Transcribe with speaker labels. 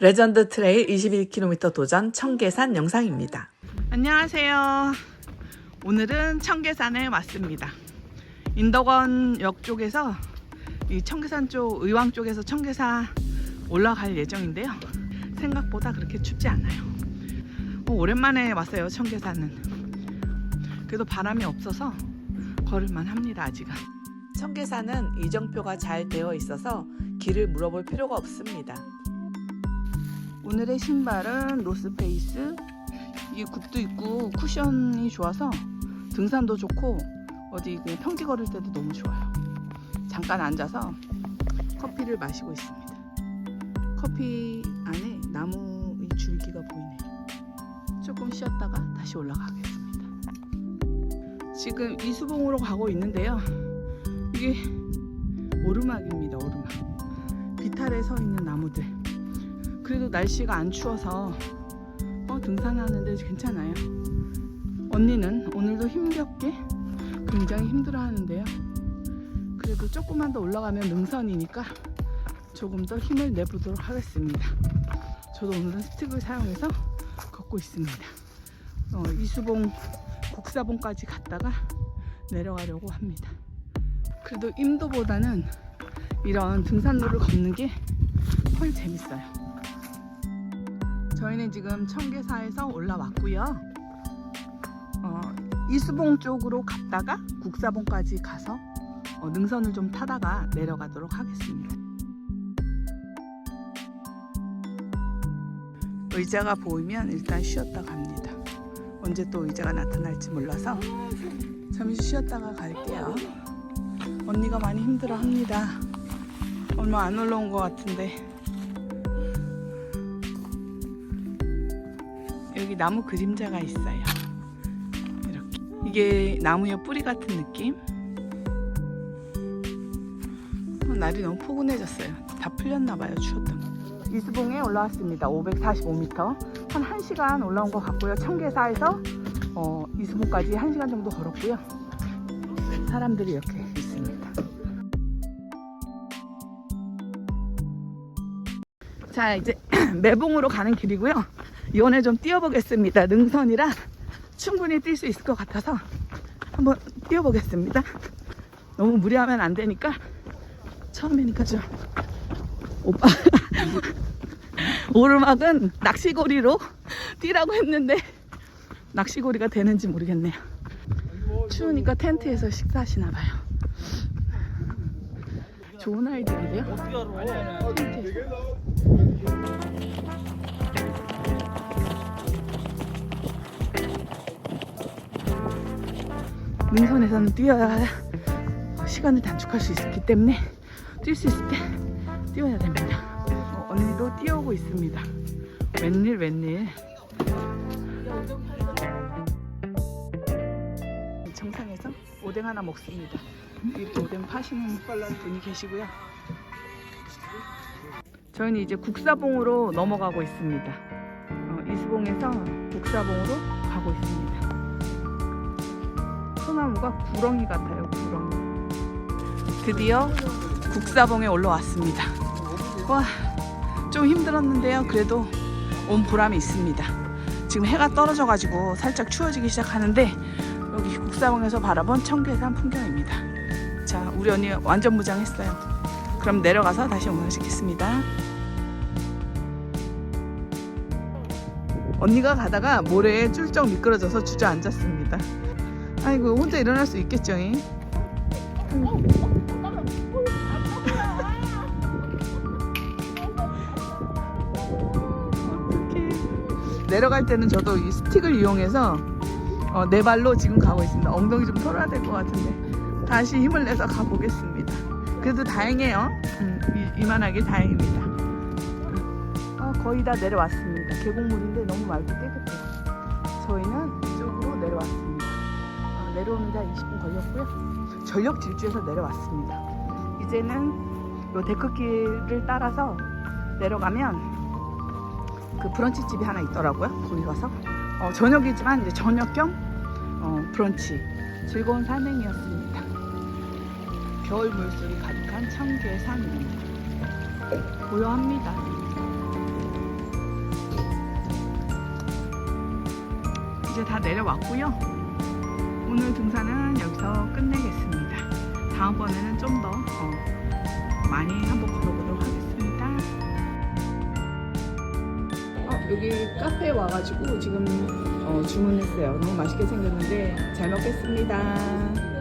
Speaker 1: 레전드 트레일 21km 도전 청계산 영상입니다. 안녕하세요. 오늘은 청계산에 왔습니다. 인덕원역 쪽에서 이 청계산 쪽, 의왕 쪽에서 청계산 올라갈 예정인데요. 생각보다 그렇게 춥지 않아요. 어, 오랜만에 왔어요, 청계산은. 그래도 바람이 없어서 걸을만 합니다, 아직은. 청계산은 이정표가 잘 되어 있어서 길을 물어볼 필요가 없습니다. 오늘의 신발은 노스페이스. 이게 굽도 있고 쿠션이 좋아서 등산도 좋고 어디 그냥 평지 걸을 때도 너무 좋아요. 잠깐 앉아서 커피를 마시고 있습니다. 커피 안에 나무 이 줄기가 보이네요. 조금 쉬었다가 다시 올라가겠습니다. 지금 이수봉으로 가고 있는데요. 이게 오르막입니다 오르막. 비탈에 서 있는 나무들 그래도 날씨가 안 추워서 어, 등산하는데 괜찮아요. 언니는 오늘도 힘겹게 굉장히 힘들어 하는데요. 그래도 조금만 더 올라가면 능선이니까 조금 더 힘을 내보도록 하겠습니다. 저도 오늘은 스틱을 사용해서 걷고 있습니다. 어, 이수봉 곡사봉까지 갔다가 내려가려고 합니다. 그래도 임도보다는 이런 등산로를 걷는 게 훨 재밌어요. 저희는 지금 청계사에서 올라왔고요. 어, 이수봉 쪽으로 갔다가 국사봉까지 가서 어, 능선을 좀 타다가 내려가도록 하겠습니다. 의자가 보이면 일단 쉬었다 갑니다. 언제 또 의자가 나타날지 몰라서 잠시 쉬었다가 갈게요. 언니가 많이 힘들어 합니다. 얼마 안 올라온 것 같은데 여기 나무 그림자가 있어요. 이렇게 이게 나무의 뿌리 같은 느낌. 어, 날이 너무 포근해졌어요. 다 풀렸나 봐요. 추웠던 거. 이수봉에 올라왔습니다. 545m. 한 1시간 올라온 것 같고요. 청계사에서 어, 이수봉까지 1시간 정도 걸었고요. 사람들이 이렇게 있습니다. 자, 이제 매봉으로 가는 길이고요. 이번에 좀 뛰어보겠습니다. 능선이라 충분히 뛸 수 있을 것 같아서 한번 뛰어보겠습니다. 너무 무리하면 안 되니까 처음이니까 좀 오빠 오르막은 낚시고리로 뛰라고 했는데 낚시고리가 되는지 모르겠네요. 추우니까 텐트에서 식사하시나 봐요. 좋은 아이들이래요. 텐트에서. 능선에서는 뛰어야 시간을 단축할 수 있기 때문에 뛸 수 있을 때 뛰어야 됩니다. 어, 언니도 뛰어오고 있습니다. 웬일 웬일. 정상에서 오뎅 하나 먹습니다. 이렇게 오뎅 파시는 분이 계시고요. 저희는 이제 국사봉으로 넘어가고 있습니다. 어, 이수봉에서 국사봉으로 가고 있습니다. 소나무가 구렁이 같아요, 구렁이. 드디어 국사봉에 올라왔습니다. 와, 좀 힘들었는데요. 그래도 온 보람이 있습니다. 지금 해가 떨어져 가지고 살짝 추워지기 시작하는데 여기 국사봉에서 바라본 청계산 풍경입니다. 자, 우리 언니 완전 무장했어요. 그럼 내려가서 다시 응원시키겠습니다. 언니가 가다가 모래에 쫄쩍 미끄러져서 주저앉았습니다. 아이고 혼자 일어날 수 있겠죠? 잉? 내려갈 때는 저도 이 스틱을 이용해서 어, 네 발로 지금 가고 있습니다. 엉덩이 좀 털어야 될 것 같은데 다시 힘을 내서 가보겠습니다. 그래도 다행이에요. 음, 이, 이만하게 다행입니다. 어, 거의 다 내려왔습니다. 계곡물인데 너무 맑고 깨끗해요. 저희는 이쪽으로 내려왔습니다. 내려오는데 한 20분 걸렸고요. 전력 질주에서 내려왔습니다. 이제는 요 데크길을 따라서 내려가면 그 브런치 집이 하나 있더라고요. 거기 가서 어, 저녁이지만 이제 저녁 겸 어, 브런치 즐거운 산행이었습니다. 겨울 물속이 가득한 청주의 산입니다. 고요합니다. 이제 다 내려왔고요. 오늘 등산은 여기서 끝내겠습니다. 다음번에는 좀더 어, 많이 한번 걸어보도록 하겠습니다. 어, 여기 카페에 와가지고 지금 어, 주문했어요. 너무 맛있게 생겼는데 잘 먹겠습니다.